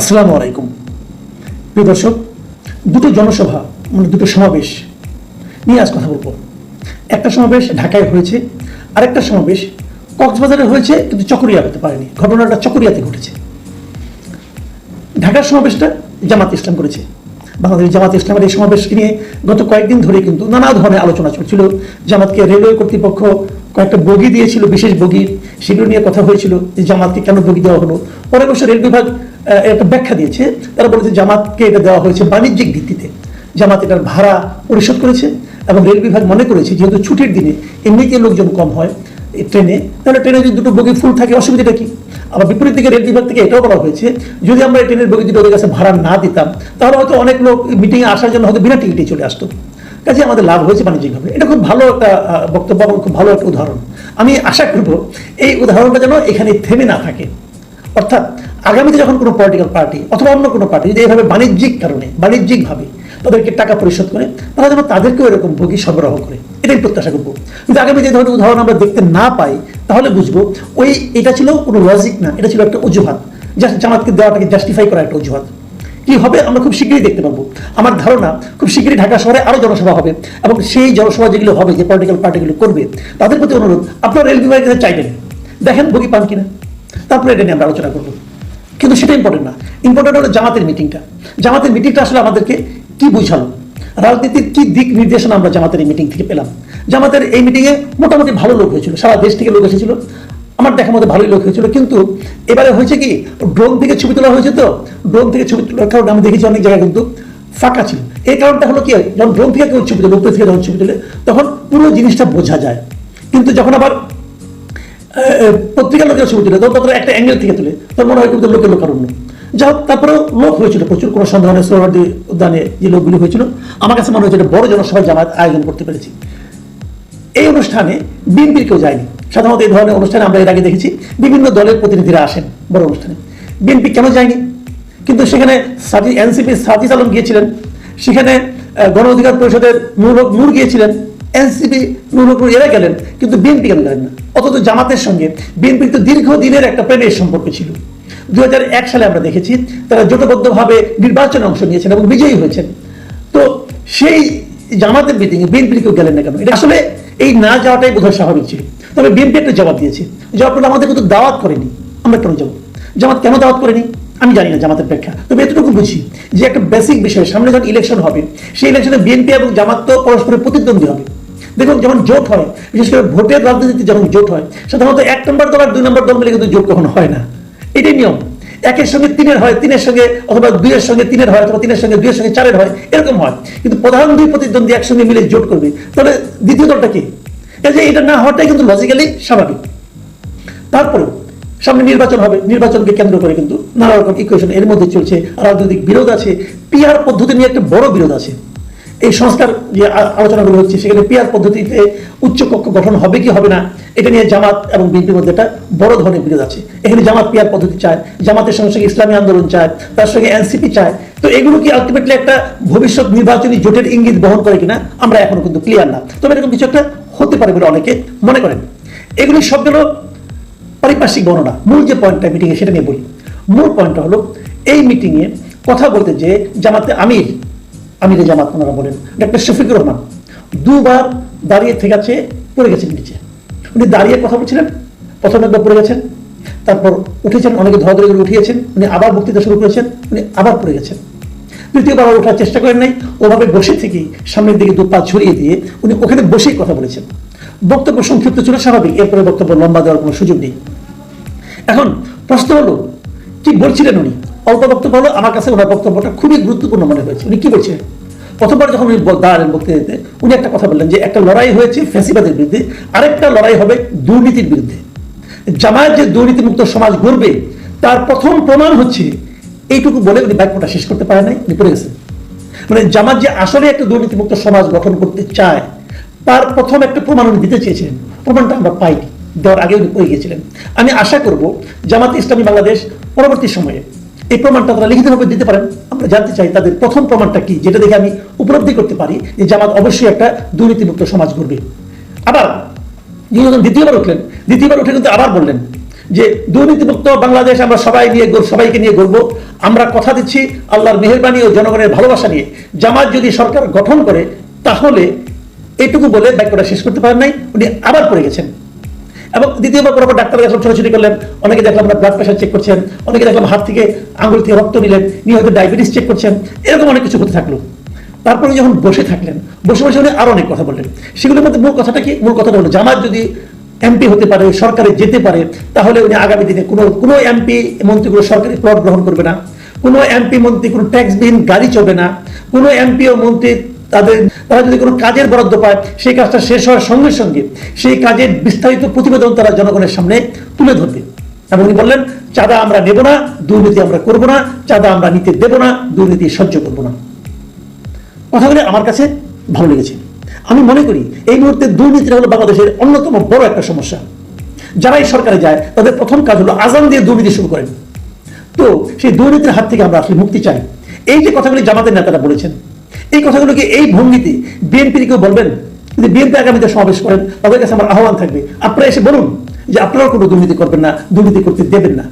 আসসালামু আলাইকুম। প্রিয় দর্শক, দুটো জনসভা মানে দুটো সমাবেশ নিয়ে আজ কথা বলব। একটা সমাবেশ ঢাকায় হয়েছে, আরেকটা সমাবেশ কক্সবাজারে হয়েছে, কিন্তু চকরিয়া হতে পারেনি। ঘটনাটা চকরিয়াতে ঘটেছে। ঢাকার সমাবেশটা জামাত ইসলাম করেছে। বাংলাদেশ জামাত ইসলামের এই সমাবেশকে নিয়ে গত কয়েকদিন ধরে কিন্তু নানা ধরনের আলোচনা চলছিল। জামাতকে রেলওয়ে কর্তৃপক্ষ কয়েকটা বগি দিয়েছিল, বিশেষ বগি। সেগুলো নিয়ে কথা হয়েছিল যে জামাতকে কেন বগি দেওয়া হলো। পরে অবশ্য রেল বিভাগ একটা ব্যাখ্যা দিয়েছে। তারা বলেছে জামাতকে এটা দেওয়া হয়েছে বাণিজ্যিক ভিত্তিতে। জামাত এটার ভাড়া পরিশোধ করেছে এবং রেল বিভাগ মনে করেছে যেহেতু ছুটির দিনে এমনিতে লোকজন কম হয় ট্রেনে, তাহলে ট্রেনে যদি দুটো বগি ফুল থাকে, অসুবিধাটা কি? আবার বিপরীত দিকে রেল বিভাগ থেকে এটাও বলা হয়েছে, যদি আমরা এই ট্রেনের বগি দুটো ওদের কাছে ভাড়া না দিতাম, তাহলে হয়তো অনেক লোক মিটিংয়ে আসার জন্য হয়তো বিনা টিকিটে চলে আসতো। কাজে আমাদের লাভ হয়েছে বাণিজ্যিকভাবে। এটা খুব ভালো একটা বক্তব্য এবং খুব ভালো একটা উদাহরণ। আমি আশা করব এই উদাহরণটা যেন এখানে থেমে না থাকে। অর্থাৎ আগামীতে যখন কোনো পলিটিক্যাল পার্টি অথবা অন্য কোনো পার্টি যদি এভাবে বাণিজ্যিক কারণে, বাণিজ্যিকভাবে তাদেরকে টাকা পরিশোধ করে, তারা যেন তাদেরকেও এরকম বগি সরবরাহ করে। এটাই প্রত্যাশা করব। কিন্তু আগামী যে ধরনের উদাহরণ আমরা দেখতে না পাই, তাহলে বুঝব ওই এটা ছিল কোনো লজিক না, এটা ছিল একটা অজুহাত। জাস্ট জামাতকে দেওয়াটাকে জাস্টিফাই করা একটা অজুহাত। কি হবে আমরা খুব শীঘ্রই দেখতে পাবো। আমার ধারণা খুব শীঘ্রই ঢাকা শহরে আরও জনসভা হবে এবং সেই জনসভা যেগুলো হবে, যে পলিটিক্যাল পার্টিগুলো করবে, তাদের প্রতি অনুরোধ, আপনারা রেল বিভাগের চাইবেন। দেখেন ভোগী পান কিনা। তারপরে এটা নিয়ে আমরা আলোচনা করব। কিন্তু সেটা ইম্পর্টেন্ট না। ইম্পর্টেন্ট হলো জামাতের মিটিংটা জামাতের মিটিংটা আসলে আমাদেরকে কি বুঝালো? রাজনীতির কি দিক নির্দেশনা আমরা জামাতের এই মিটিং থেকে পেলাম? জামাতের এই মিটিংয়ে মোটামুটি ভালো লোক হয়েছিল। সারা দেশ থেকে লোক এসেছিল। আমার দেখার মধ্যে ভালোই লোক হয়েছিল। কিন্তু এবারে হয়েছে কি ড্রোন থেকে ছবি তোলা হয়েছে তো। ড্রোন থেকে ছবি তোলার কারণে আমি দেখেছি অনেক জায়গায় কিন্তু ফাঁকা ছিল। এই কারণটা হলো কি, যখন ড্রোন থেকে কেউ ছবি তোলে উপরে থেকে যখন ছবি তোলে, তখন পুরো জিনিসটা বোঝা যায়। কিন্তু যখন আবার পত্রিকার লোকের ছবি তুলে তারা একটা অ্যাঙ্গেল থেকে তুলে তখন মনে হয় কিন্তু লোকের লোকারণ্য। যা হোক, তারপরেও লোক হয়েছিল, প্রচুর কোনো সন্দেহ নেই সোহরাদি উদ্যানে যে লোকগুলি হয়েছিল। আমার কাছে মনে হয়েছিল বড় জনসভায় জামাত আয়োজন করতে পেরেছি। এই অনুষ্ঠানে বিএনপির কেউ যায়নি। সাধারণত এই ধরনের অনুষ্ঠানে আমরা এর আগে দেখেছি, বিভিন্ন দলের প্রতিনিধিরা আসেন বড় অনুষ্ঠানে। বিএনপি কেন যায়নি? কিন্তু সেখানে সাজি এনসিপি সাজিদ আলম গিয়েছিলেন। সেখানে গণ অধিকার পরিষদের নূর নূর গিয়েছিলেন। এনসিপি নূর হক নূর এরা গেলেন, কিন্তু বিএনপি কেন গেলেন না? অথচ জামাতের সঙ্গে বিএনপির তো দীর্ঘদিনের একটা প্রেমের সম্পর্ক ছিল। দুই হাজার এক সালে আমরা দেখেছি, তারা জোটবদ্ধভাবে নির্বাচনে অংশ নিয়েছেন এবং বিজয়ী হয়েছেন। তো সেই জামাতের মিটিংয়ে বিএনপির কেউ গেলেন না কেন? এটা আসলে এই না যাওয়াটাই বোধহয় স্বাভাবিক ছিল। তবে বিএনপি একটা জবাব দিয়েছে জবাবটা আমাদের কিন্তু দাওয়াত করেনি, আমরা কেন যাব? জামাত কেন দাওয়াত করেনি? আমি জানি না জামাতের ব্যাখ্যা। তবে এতটুকু বুঝি যে একটা বেসিক বিষয় সামনে যখন ইলেকশন হবে, সেই ইলেকশনে বিএনপি এবং জামাত তো পরস্পরের প্রতিদ্বন্দ্বী হবে। দেখুন যেমন জোট হয়, বিশেষ করে ভোটের রাজনীতিতে যখন জোট হয়, সাধারণত এক নম্বর দল আর দুই নম্বর দল মিলে কিন্তু জোট কখনো হয় না। এটাই নিয়ম। একের সঙ্গে তিনের হয়, তিনের সঙ্গে অথবা দুইয়ের সঙ্গে তিনের হয়, অথবা তিনের সঙ্গে দুইয়ের সঙ্গে চারের হয়, এরকম হয়। কিন্তু প্রধান দুই প্রতিদ্বন্দ্বী একসঙ্গে মিলে জোট করবে, তাহলে দ্বিতীয় দলটা কি? কাজে এটা না হওয়াটাই কিন্তু লজিক্যালি স্বাভাবিক। তারপরেও সামনে নির্বাচন হবে, নির্বাচনকে কেন্দ্র করে কিন্তু নানা রকম ইকুয়েশন এর মধ্যে চলছে, রাজনৈতিক বিরোধ আছে পিআর পদ্ধতি নিয়ে একটা বড় বিরোধ আছে। এই সংস্কার যে আলোচনাগুলো হচ্ছে, সেখানে পিআর পদ্ধতিতে উচ্চ কক্ষ গঠন হবে কি হবে না, এটা নিয়ে জামাত এবং বিএনপির মধ্যে একটা বড় ধরনের বিরোধ আছে। এখানে জামাত পিআর পদ্ধতি চায়, জামাতের সঙ্গে সঙ্গে ইসলামী আন্দোলন চায়, তার সঙ্গে এনসিপি চায়। তো এগুলো কি আলটিমেটলি একটা ভবিষ্যৎ নির্বাচনী জোটের ইঙ্গিত বহন করে কিনা, আমরা এখনও কিন্তু ক্লিয়ার না। তবে এরকম কিছু একটা হতে পারে বলে অনেকে মনে করেন। এগুলি সবগুলো পারিপার্শ্বিক বর্ণনা। মূল যে পয়েন্টটা মিটিংয়ে সেটা নিয়ে বলি। মূল পয়েন্টটা হলো, এই মিটিংয়ে কথা বলতে যে জামাতে আমির আমিরে জামাত, ওনারা বলেন। ডক্টর শফিকুর রহমান, দুবার দাঁড়িয়ে থেকে আছে পড়ে গেছেন নিচে উনি দাঁড়িয়ে কথা বলছিলেন, প্রথম একবার পড়ে গেছেন, তারপর উঠেছেন, অনেকে ধরাধরি করে উঠিয়েছেন, উনি আবার বক্তৃতা শুরু করেছেন, উনি আবার পড়ে গেছেন। দ্বিতীয়বার ওঠার চেষ্টা করেন নাই, ওভাবে বসে থেকেই সামনের দিকে দু পা ছড়িয়ে দিয়ে উনি ওখানে বসেই কথা বলেছেন। বক্তব্য সংক্ষিপ্ত ছিল স্বাভাবিক, এরপরে বক্তব্য লম্বা দেওয়ার কোনো সুযোগ নেই। এখন প্রশ্ন হলো, কি বলছিলেন উনি? অল্প বক্তব্য হলো, আমার কাছে ওনার বক্তব্যটা খুবই গুরুত্বপূর্ণ মনে হয়েছে। উনি কি বলছিলেন প্রথমবার যখন উনি দাঁড়ালেন বক্তৃতাতে, উনি একটা কথা বললেন যে, একটা লড়াই হয়েছে ফ্যাসিবাদের বিরুদ্ধে, আরেকটা লড়াই হবে দুর্নীতির বিরুদ্ধে। জামায়াত যে দুর্নীতিমুক্ত সমাজ গড়বে, তার প্রথম প্রমাণ হচ্ছে, এইটুকু বলে উনি বাক্যটা শেষ করতে পারে নাই, উনি পড়ে গেছেন। মানে জামাত যে আসলে একটা দুর্নীতিমুক্ত সমাজ গঠন করতে চায়, তার প্রথম একটা প্রমাণ উনি দিতে চেয়েছিলেন। প্রমাণটা আমরা পাইনি, দেওয়ার আগে উনি পড়ে গিয়েছিলেন। আমি আশা করব জামাত ইসলামী বাংলাদেশ পরবর্তী সময়ে এই প্রমাণটা তারা লিখিতভাবে দিতে পারেন। আমরা জানতে চাই তাদের প্রথম প্রমাণটা কি, যেটা দেখে আমি উপলব্ধি করতে পারি যে জামাত অবশ্যই একটা দুর্নীতিমুক্ত সমাজ গড়বে। আবার যখন দ্বিতীয়বার উঠলেন। দ্বিতীয়বার উঠে কিন্তু আবার বললেন যে দুর্নীতিমুক্ত বাংলাদেশ আমরা সবাই নিয়ে সবাইকে নিয়ে গড়বো। আমরা কথা দিচ্ছি আল্লাহর মেহরবানি ও জনগণের ভালোবাসা নিয়ে। জামাত যদি সরকার গঠন করে, তাহলে এটুকু বলে বাক্যটা শেষ করতে পারেন নাই, উনি আবার পড়ে গেছেন। এবং দ্বিতীয়বার পর পর ডাক্তার দেখলাম ছোটাছুটি করলেন, অনেকে দেখলাম আপনার ব্লাড প্রেশার চেক করছেন, অনেকে দেখলাম হাত থেকে আঙুল থেকে রক্ত নিলেন নিয়ে হয়তো ডায়াবেটিস চেক করছেন, এরকম অনেক কিছু হতে থাকল। তারপরে যখন বসে থাকলেন, বসে বসে উনি আরও অনেক কথা বললেন। সেগুলোর মধ্যে মূল কথাটা কি? মূল কথাটা হলো জামাত যদি এমপি হতে পারে, সরকারে যেতে পারে, তাহলে উনি আগামী দিনে কোনো কোনো এমপি মন্ত্রীগুলো সরকারি প্লট গ্রহণ করবে না। কোনো এমপি মন্ত্রী কোনো ট্যাক্সবিহীন গাড়ি চলবে না। কোনো এমপি ও মন্ত্রী তাদের, তারা যদি কোনো কাজের বরাদ্দ পায়, সেই কাজটা শেষ হওয়ার সঙ্গে সঙ্গে সেই কাজের বিস্তারিত প্রতিবেদন তারা জনগণের সামনে তুলে ধরবে। এবং উনি বললেন, চাঁদা আমরা নেব না, দুর্নীতি আমরা করব না, চাঁদা আমরা নিতে দেব না, দুর্নীতি সহ্য করব না। কথাগুলি আমার কাছে ভালো লেগেছে। আমি মনে করি, এই মুহূর্তে দুর্নীতিটা হলো বাংলাদেশের অন্যতম বড় একটা সমস্যা। যারাই সরকারে যায়, তাদের প্রথম কাজ হলো আজান দিয়ে দুর্নীতি শুরু করেন। তো সেই দুর্নীতির হাত থেকে আমরা আসলে মুক্তি চাই। এই যে কথাগুলি জামাতের নেতারা বলেছেন এই কথাগুলোকে এই ভঙ্গিতে বিএনপির কেউ বলবেন? যদি বিএনপি আগামীতে সমাবেশ করেন, তাদের কাছে আমার আহ্বান থাকবে, আপনারা এসে বলুন যে আপনারাও কোনো দুর্নীতি করবেন না, দুর্নীতি করতে দেবেন না।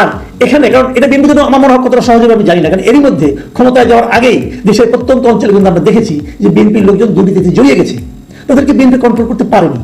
আর এখানে, কারণ এটা বিএনপি জন্য আমার মনে হয় কতটা সহজে আমি জানি না, কারণ এরই মধ্যে ক্ষমতায় যাওয়ার আগেই দেশের প্রত্যন্ত অঞ্চলে কিন্তু আমরা দেখেছি যে বিএনপির লোকজন দুর্নীতিতে জড়িয়ে গেছে। তাদেরকে বিএনপি কন্ট্রোল করতে পারেনি।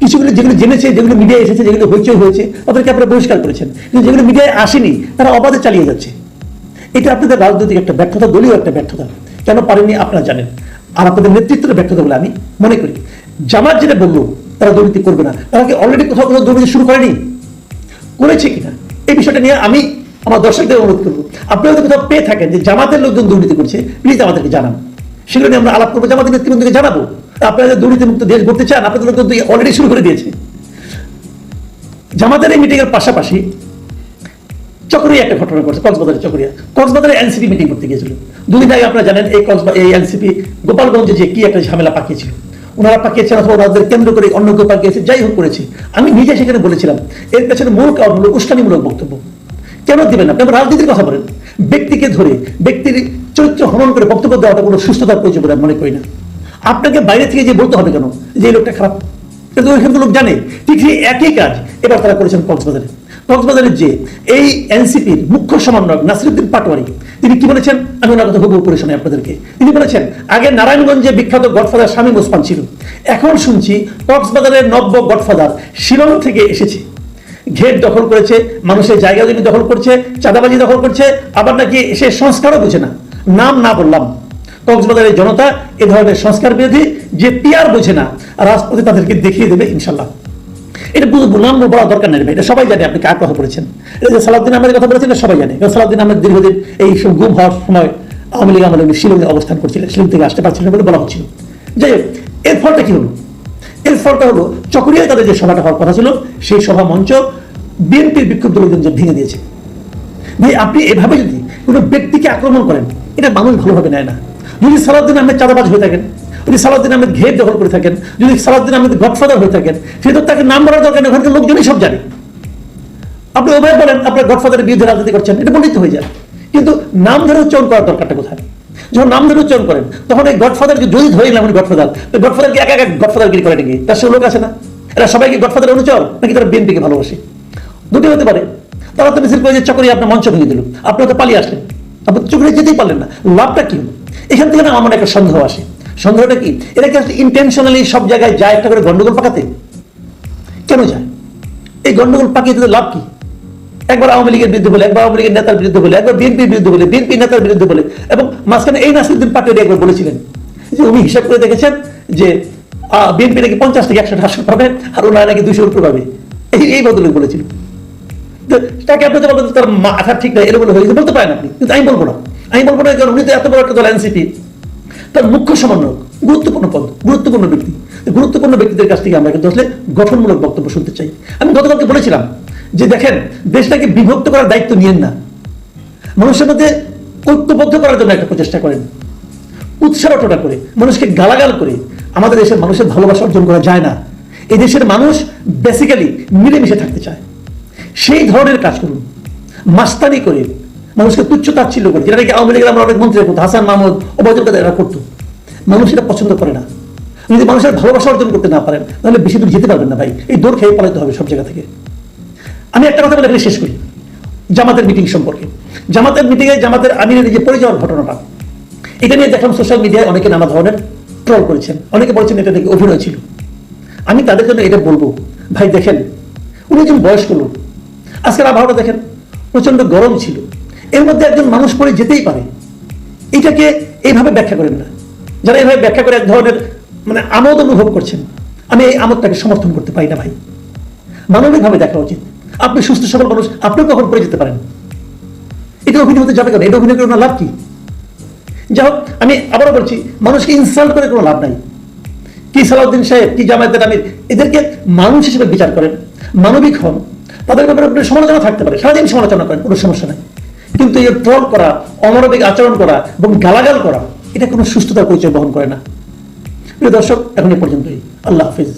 কিছুগুলো যেগুলো জেনেছে, যেগুলো মিডিয়ায় এসেছে, যেগুলো হইচই হয়েছে, তাদেরকে আপনারা বহিষ্কার করেছেন। কিন্তু যেগুলো মিডিয়ায় আসেনি, তারা অবাধে চালিয়ে যাচ্ছে। এটা আপনাদের রাজনৈতিক একটা ব্যর্থতা, দলীয় একটা ব্যর্থতা। কেন পারেনি আপনারা জানেন। আর আপনাদের নেতৃত্বের ব্যর্থতা বলে আমি মনে করি। জামাত যেটা বলল, তারা দুর্নীতি করবে না। তারা কি অলরেডি কোথাও কোথাও দুর্নীতি শুরু করেনি? করেছে কিনা? এই বিষয়টা নিয়ে আমি আমার দর্শকদের অনুরোধ করব। আপনারা যদি কোথাও পেয়ে থাকেন যে জামাতের লোকজন দুর্নীতি করছে প্লিজ আমাদেরকে জানান। সেগুলো নিয়ে আমরা আলাপ করব, জামাতের নেতৃবৃন্দকে জানাব। আপনারা যে দুর্নীতিমুক্ত দেশ গড়তে চান, আপনাদের অলরেডি শুরু করে দিয়েছে। জামাতের এই মিটিংয়ের পাশাপাশি চকরিয়া একটা ঘটনা ঘটছে কক্সবাজারের চকরিয়া। কক্সবাজারে এনসিপি মিটিং করতে গিয়েছিল। দুদিন আগে আপনারা জানেন, এই কক্সবা, এই এনসিপি গোপালগঞ্জে যে কি একটা ঝামেলা পাকিয়েছিল। ওনারা পাকিয়েছেন অথবা ওনাদের কেন্দ্র করে অন্য কেউ পাকিয়েছে, যাই হোক করেছে। আমি নিজে সেখানে বলেছিলাম, এর পেছনে মূল কারণ হলো উস্কানিমূলক বক্তব্য। কেন দিবেন না? আপনি রাজনীতির কথা বলেন। ব্যক্তিকে ধরে, ব্যক্তির চরিত্র হনন করে বক্তব্য দেওয়াটা কোনো সুস্থতার প্রয়োজন বলে মনে করি না। আপনাকে বাইরে থেকে যে বলতে হবে কেন? যে লোকটা খারাপ। কিন্তু ওইখানে লোক জানে। ঠিক সেই একই কাজ এবার তারা করেছেন কক্সবাজারে। কক্সবাজারের যে এই এনসিপির মুখ্য সমন্বয়ক নাসিরুদ্দিন পাটোয়ারি, তিনি কি বলেছেন? আমি ওনার কথা খুব করে শোনাই আপনাদেরকে। তিনি বলেছেন, আগে নারায়ণগঞ্জে বিখ্যাত গডফাদার স্বামী ওসমান ছিল। এখন শুনছি কক্সবাজারের নব্য গডফাদার শিলং থেকে এসেছে। ঘেট দখল করেছে, মানুষের জায়গা জমি দখল করছে, চাঁদাবাজি দখল করছে, আবার নাকি সে সংস্কারও বুঝে না। নাম না বললাম। কক্সবাজারের জনতা এ ধরনের সংস্কার বিরোধী যে পিয়ার বোঝে না, রাজপথে তাদেরকে দেখিয়ে দেবে ইনশাল্লাহ। এটা বুঝব নাম বলা দরকার নেই এটা সবাই জানে আপনি কার কথা বলেছেন। এটা যে সালাউদ্দিন আহমেদের কথা বলেছেন, এটা সবাই জানে। কারণ সালাউদ্দিন আহমেদ দীর্ঘদিন এই সব গুম হওয়ার সময় আওয়ামী লীগ উনি শিলংয়ে অবস্থান করছিলেন। শিলং থেকে আসতে পারছিলেন বলে বলা হচ্ছিল। হোক, এর ফলটা কি হলো? এর ফলটা হলো, চকরিয়ায় তাদের যে সভাটা হওয়ার কথা ছিল, সেই সভা মঞ্চ বিএনপির বিক্ষুব্ধ লোকজন যে ভেঙে দিয়েছে। ভাই, আপনি এভাবে যদি কোনো ব্যক্তিকে আক্রমণ করেন, এটা মানুষ ভালোভাবে নেয় না। যদি সালাউদ্দিন আহমেদ চাঁদাবাজ হয়ে থাকেন যদি সালাউদ্দিন আহমেদ ঘের দখল করে থাকেন, যদি সালাউদ্দিন আহমেদ গডফাদার হয়ে থাকেন, সে তো তাকে নাম বলার দরকার ওখানকার লোকজনই সব জানে। আপনি ওভাবে বলেন, আপনার গডফাদারের বিরুদ্ধে রাজনীতি করছেন, এটা বলিত হয়ে যায়। কিন্তু নাম ধরে উচ্চারণ করার দরকারটা কোথায়? যখন নাম ধরে উচ্চারণ করেন, তখন এই গডফাদারকে যদি ধরে নিলাম গডফাদার, তো গডফাদারকে এক এক গডফাদারগিরি করে নাকি তার সে লোক আছে না? এরা সবাইকে গডফাদার অনুচর? নাকি তারা বিএনপিকে ভালোবাসে? দুটি হতে পারে। তারা তো মিছিল করে যে চকরি আপনার মঞ্চ ভেঙে দিল। আপনি তো পালিয়ে আসলেন। আপনি চকরি যেতেই পারলেন না। লাভটা কি এখান থেকে না আমার একটা সন্দেহ আসে। সন্দেহটা কি? এটা কি ইন্টেনশনালি সব জায়গায় যায় একটা করে গন্ডগোল পাকাতে? কেন যায়? এই গন্ডগোল পাকিয়ে দিতে লাভ কি? একবার আওয়ামী লীগের বিরুদ্ধে বলে, একবার আওয়ামী লীগের নেতার বিরুদ্ধে বলে, একবার বিএনপির বিরুদ্ধে বলে, বিএনপি নেতার বিরুদ্ধে বলে, এবং মাঝখানে এই নাসিরুদ্দিন পাটোয়ারি একবার বলেছিলেন যে উনি হিসাব করে দেখেছেন যে বিএনপি নাকি পঞ্চাশ থেকে একশো আসন পাবে আর ওনারা নাকি দুশোর উপর পাবে। এই এই বদলে বলেছিল। তাকে আপনি তো বলবেন তার মাথা ঠিক নাই এরকম হয়েছে বলতে পারেন আপনি, কিন্তু আমি বলব না। আমি বলব না, কারণ উনি তো এত বড় একটা দল, এনসিপি। তার মুখ্য সমন্বয়ক, গুরুত্বপূর্ণ পদ, গুরুত্বপূর্ণ ব্যক্তি। গুরুত্বপূর্ণ ব্যক্তিদের কাছ থেকে আমরা কিন্তু আসলে গঠনমূলক বক্তব্য শুনতে চাই। আমি গতকালকে বলেছিলাম যে দেখেন, দেশটাকে বিভক্ত করার দায়িত্ব নিয়েন না। মানুষের মধ্যে ঐক্যবদ্ধ করার জন্য একটা প্রচেষ্টা করেন। উৎসাহটা করে, মানুষকে গালাগাল করে আমাদের দেশের মানুষের ভালোবাসা অর্জন করা যায় না। এই দেশের মানুষ বেসিক্যালি মিলেমিশে থাকতে চায়। সেই ধরনের কাজ করুন। মাস্তানি করে মানুষকে তুচ্ছ তাচ্ছিল্য করে, যেটা নাকি আওয়ামী লীগের আমরা অনেক মন্ত্রী করতো, হাসান মাহমুদ অবৈধ কাদের এরা করতো। মানুষ এটা পছন্দ করে না। যদি মানুষের ভালোবাসা অর্জন করতে না পারেন, তাহলে বেশি দূর যেতে পারবেন না ভাই। এই দৌড় খেয়ে পালাতে হবে সব জায়গা থেকে। আমি একটা কথা বলে এখানে শেষ করি। জামাতের মিটিং সম্পর্কে। জামাতের মিটিংয়ে জামাতের আমিরের যে পড়ে যাওয়ার ঘটনাটা, এটা নিয়ে দেখলাম সোশ্যাল মিডিয়ায় অনেকে নানা ধরনের ট্রল করেছেন। অনেকে বলেছেন এটা নাকি অভিনয় ছিল। আমি তাদের জন্য এটা বলব। ভাই, দেখেন, উনি একজন বয়স্ক লোক। আজকের আবহাওয়াটা দেখেন প্রচণ্ড গরম ছিল। এর মধ্যে একজন মানুষ পড়ে যেতেই পারে। এটাকে এইভাবে ব্যাখ্যা করেন না। যারা এইভাবে ব্যাখ্যা করে এক ধরনের মানে আমোদ অনুভব করছেন, আমি এই আমোদটাকে সমর্থন করতে পারি না ভাই। মানবিকভাবে দেখা উচিত। আপনি সুস্থ সবল মানুষ, আপনিও কখন পড়ে যেতে পারেন? এটা অভিনয় হতে যাবে কেন? এটা অভিনয় করে লাভ কি? যাই হোক, আমি আবারও বলছি, মানুষকে ইনসাল্ট করে কোনো লাভ নাই। কি সালাউদ্দিন সাহেব, কি জামায়াতের আমির, এদেরকে মানুষ হিসেবে বিচার করেন, মানবিক হন। তাদের ব্যাপারে আপনার সমালোচনা থাকতে পারে। সারাদিন সমালোচনা করেন, কোনো সমস্যা নাই। কিন্তু এই ট্রল করা অমানবিক আচরণ করা এবং গালাগাল করা, এটা কোনো সুস্থতার পরিচয় বহন করে না। প্রিয় দর্শক, এখন এ পর্যন্তই। আল্লাহ হাফিজ।